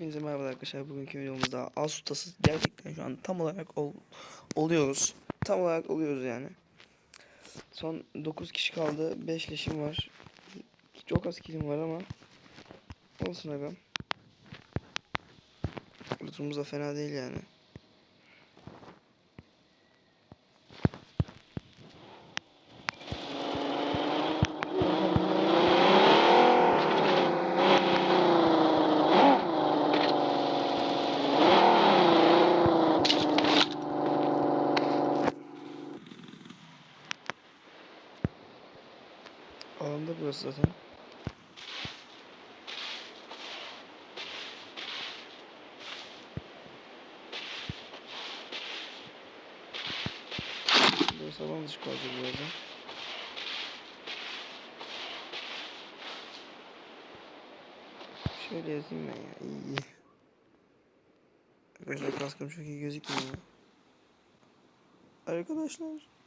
Hepinize merhaba arkadaşlar. Bugünkü videomuzda Asus'tasız gerçekten şu an tam olarak ol- oluyoruz. Tam olarak oluyoruz yani. Son 9 kişi kaldı. 5 leşim var. Çok az kilim var ama olsun agam. Lootumuz da fena değil yani. Alanda burası zaten. Burası alan dışı kalacak birazdan. Şöyle yazayım ben ya. İyi iyi. Arkadaşlar kaskım çok iyi gözükmüyor. Arkadaşlar.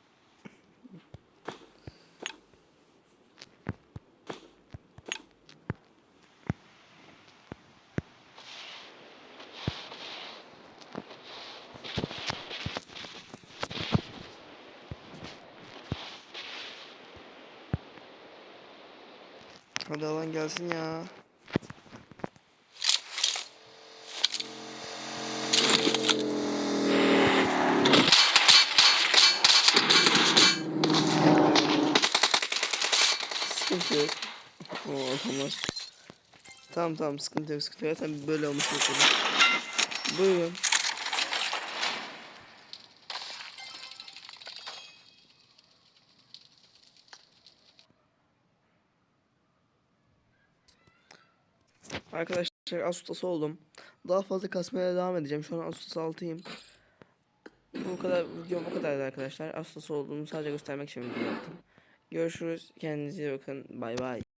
Hadi alan gelsin ya. Sıkıntı yok. O. Tamam tamam sıkıntı yok sıkıntı yok. Zaten böyle olmuş. Buyurun. Arkadaşlar Asus'tası oldum. Daha fazla kasmaya devam edeceğim. Şu an Asus'tası 6'yım. Bu kadar video bu kadardı arkadaşlar. Asus'tası olduğumu sadece göstermek için video yaptım. Görüşürüz. Kendinize bakın. Bay bay.